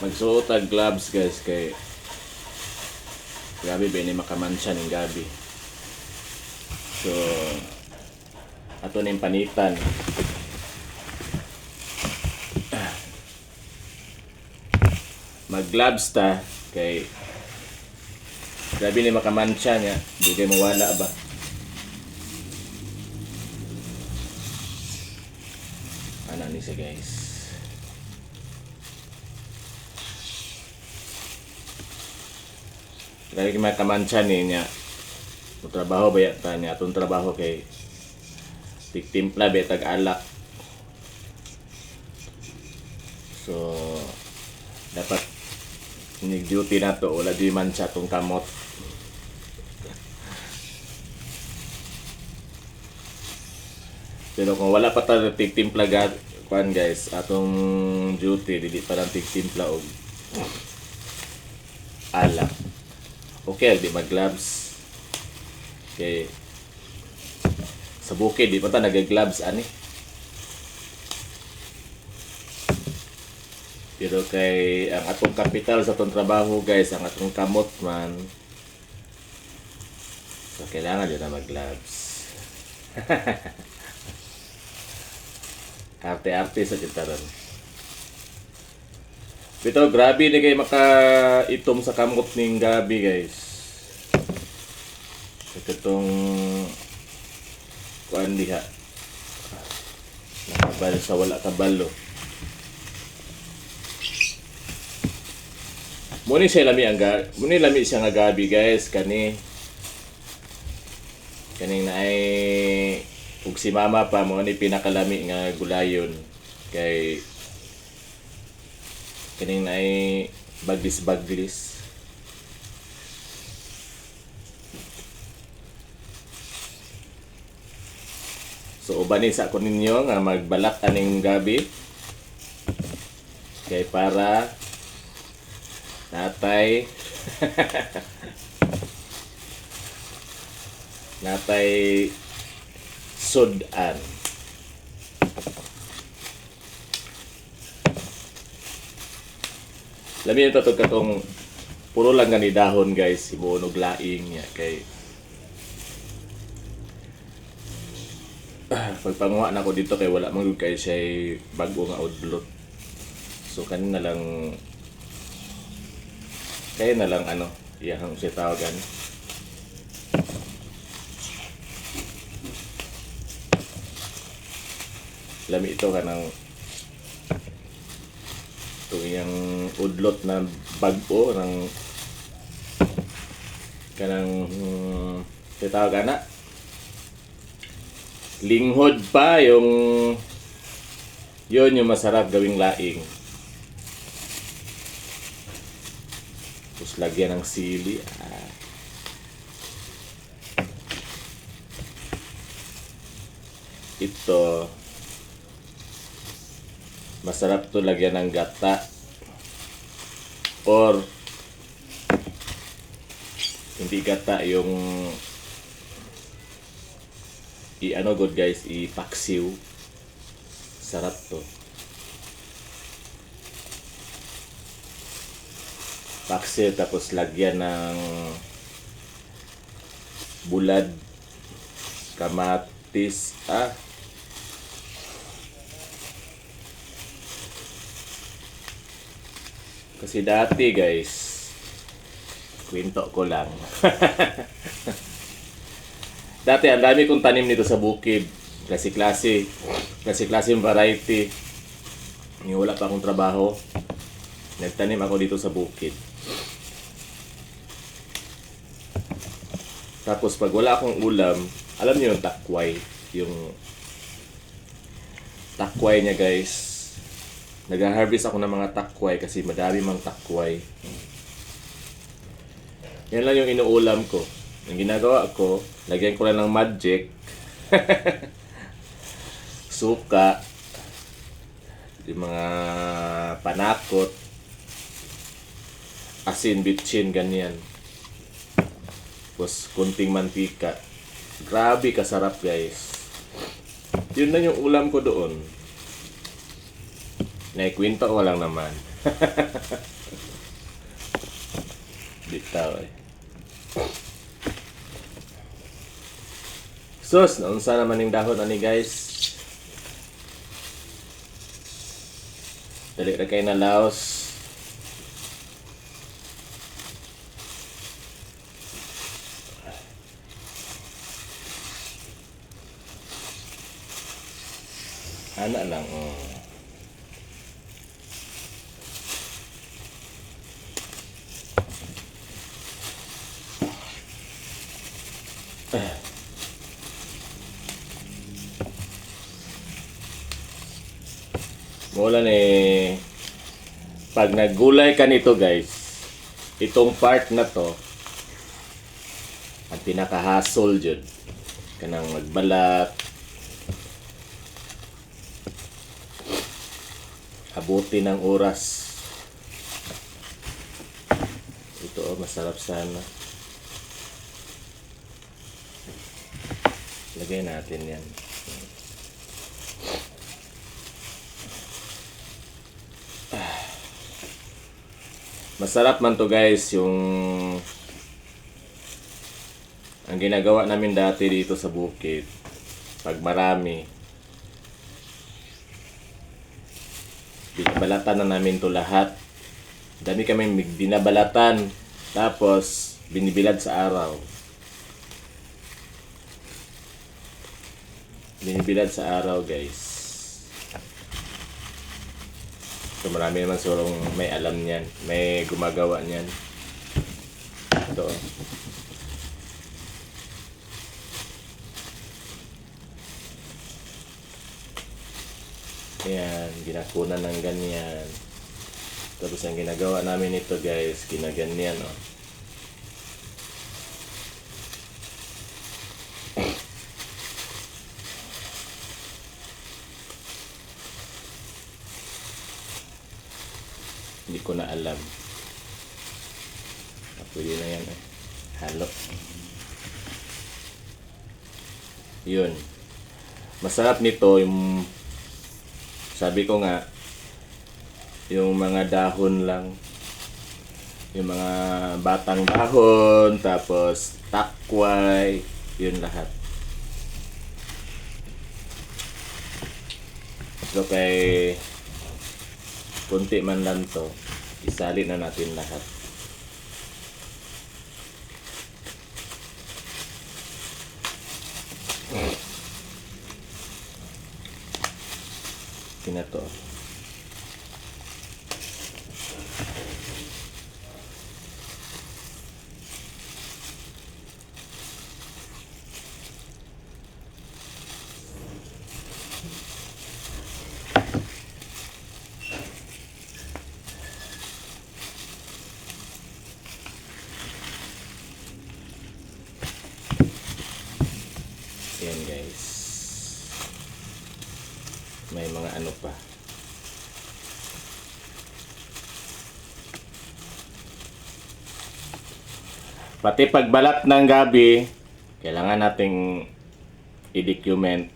Magsuot ang gloves guys kay Grabe ba ni makamansya ng gabi. So ato ning panitan. Mag gloves ta kay Grabe ni makamansya niya. Di kayo mawala ba? Ano ni siya guys? Dahil kay makamansya ni niya. Trabaho ba yata niya? Itong trabaho kay Tiktimpla ba tag alak. So, dapat nig-duty na to. Wala di man siya itong kamot. Pero kung wala pa tayo tigtimpla ga- kuan guys, atong duty, dili pa lang tigtimpla og alak. Okay, di mag gloves. Okay. Sa bukid, di pa ta nag-gloves ani. Pero kay ang atong kapital sa atong trabaho guys, ang atong kamot man. So kailangan din na mag-gloves. Arte-arte sa kintaran. Pero grabe ni kay maka itom sa kamot ning gabi guys. Sa katong kuan diha. Nakabal sa wala kabalo. Muni siya lami ang ga, muni lami siya nga gabi guys kani kaning na ay ug si mama pa mo ni pinakalami nga gulayon kay kaning na ay baglis baglis So ubanin sa ko ninyo nga magbalak aning gabi. Kay para natay. Natay sudan Lami yung tatog katong puro lang gani dahon guys, ibunog laing niya kay pagpanguha na ko dito kay wala man kay siya bago nga outblot. So kanin na lang kaya na lang ano, iyahang siya tawagan. Lami ito ka ng ito yung udlot na bago ng kanang hmm, tawag na linghod pa yung yun yung masarap gawing laing. Tapos lagyan ng sili ah. ito masarap to lagyan ng gata or hindi gata yung i ano good guys ipaksiw. Sarap to. Paksiw tapos lagyan ng bulad kamatis ah Kasi dati guys, kwento ko lang. dati ang dami kong tanim nito sa bukid. Klase-klase. Klase-klase yung variety. Yung wala pa akong trabaho. Nagtanim ako dito sa bukid. Tapos pag wala akong ulam, alam niyo yung takway. Yung takway niya guys. Nag-harvest ako ng mga takway kasi madami mang takway. Yan lang yung inuulam ko. Ang ginagawa ko, lagyan ko lang ng magic. Suka. Yung mga panakot. Asin, bitchin, ganyan. Tapos kunting mantika. Grabe kasarap guys. Yun lang yung ulam ko doon. Naikwento ko lang naman. Bitaw eh. Sus, naunsa naman yung dahon ani guys. Dali ra kay na Laos. Ana lang, oh. Mula ni pag naggulay ka nito guys, itong part na to ang pinaka-hassle jud kanang magbalat. Abuti ng oras. Ito oh, masarap sana. Lagay natin yan Masarap man to guys yung ang ginagawa namin dati dito sa bukid. Pag marami binabalatan na namin to lahat. Dami kami binabalatan tapos binibilad sa araw. Binibilad sa araw guys So marami naman surong may alam niyan, may gumagawa niyan. Ito. oh. Yan, ginakunan ng ganyan. Tapos ang ginagawa namin ito guys, ginaganyan oh. Hindi ko na alam. Pwede na yan eh. Halo. Yun. Masarap nito yung sabi ko nga yung mga dahon lang yung mga batang dahon tapos takway yun lahat so kay kunti man lang to, isali na natin lahat. Tina to. Yan guys. May mga ano pa. Pati pagbalat ng gabi, kailangan nating i-document.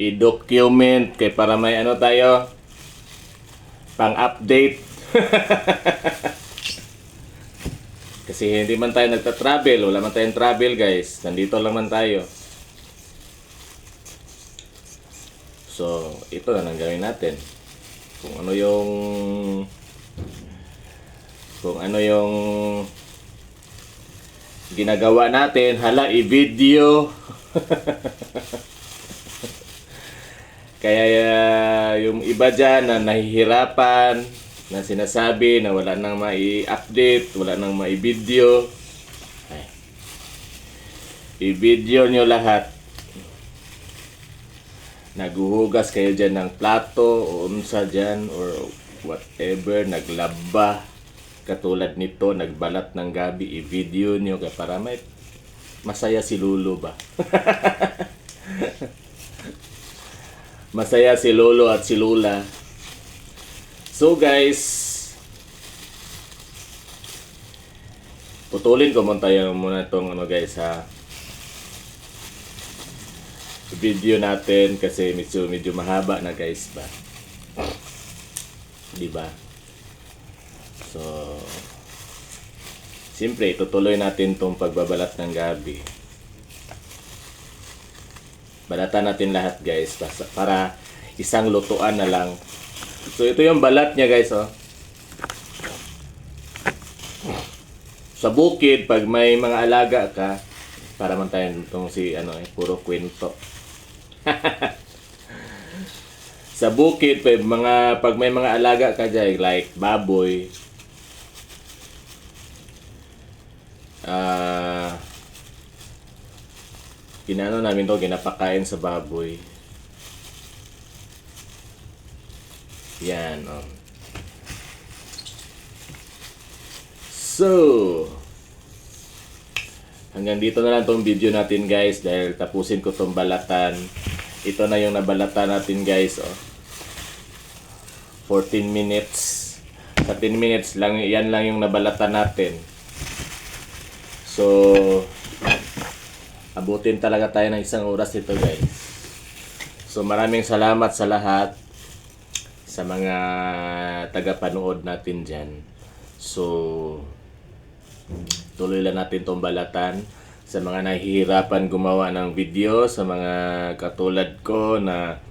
I-document kay para may ano tayo pang-update. Kasi hindi man tayo nagta-travel, wala man tayong travel guys. Nandito lang man tayo. So, ito na ang gawin natin. Kung ano yung kung ano yung ginagawa natin, hala i-video. Kaya uh, yung iba dyan na nahihirapan, na sinasabi na wala nang mai-update, wala nang mai-video. I-video nyo lahat naguhugas kayo dyan ng plato o unsa dyan or whatever, naglaba katulad nito, nagbalat ng gabi, i-video nyo kaya para may masaya si Lolo ba? masaya si Lolo at si Lula. So guys, putulin ko muna tayo muna itong ano guys ha video natin kasi medyo, medyo mahaba na guys ba. di ba? So, Siyempre, tutuloy natin tong pagbabalat ng gabi. Balatan natin lahat guys basta- para isang lutuan na lang. So ito yung balat niya guys oh. Sa bukid pag may mga alaga ka para man tayo itong si ano eh puro kwento. Sa bukid pag mga pag may mga alaga ka dyan like baboy, Ah, ginano namin to, ginapakain sa baboy. Yan, oh. So, hanggang dito na lang tong video natin guys dahil tapusin ko tong balatan. Ito na yung nabalatan natin guys, oh. 14 minutes. Sa 10 minutes lang, yan lang yung nabalatan natin. So, abutin talaga tayo ng isang oras ito guys. So, maraming salamat sa lahat sa mga tagapanood natin dyan. So, tuloy lang natin tong balatan sa mga nahihirapan gumawa ng video, sa mga katulad ko na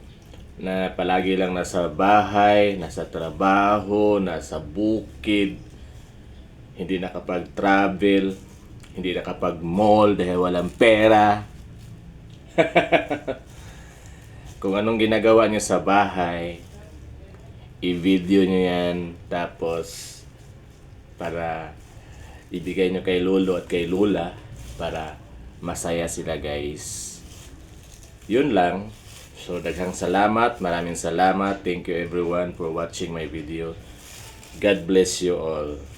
na palagi lang nasa bahay, nasa trabaho, nasa bukid, hindi nakapag-travel, hindi nakapag-mall dahil walang pera. Kung anong ginagawa nyo sa bahay, i-video nyo yan, tapos para ibigay nyo kay lolo at kay lola para masaya sila guys. Yun lang. So, daghang salamat. Maraming salamat. Thank you everyone for watching my video. God bless you all.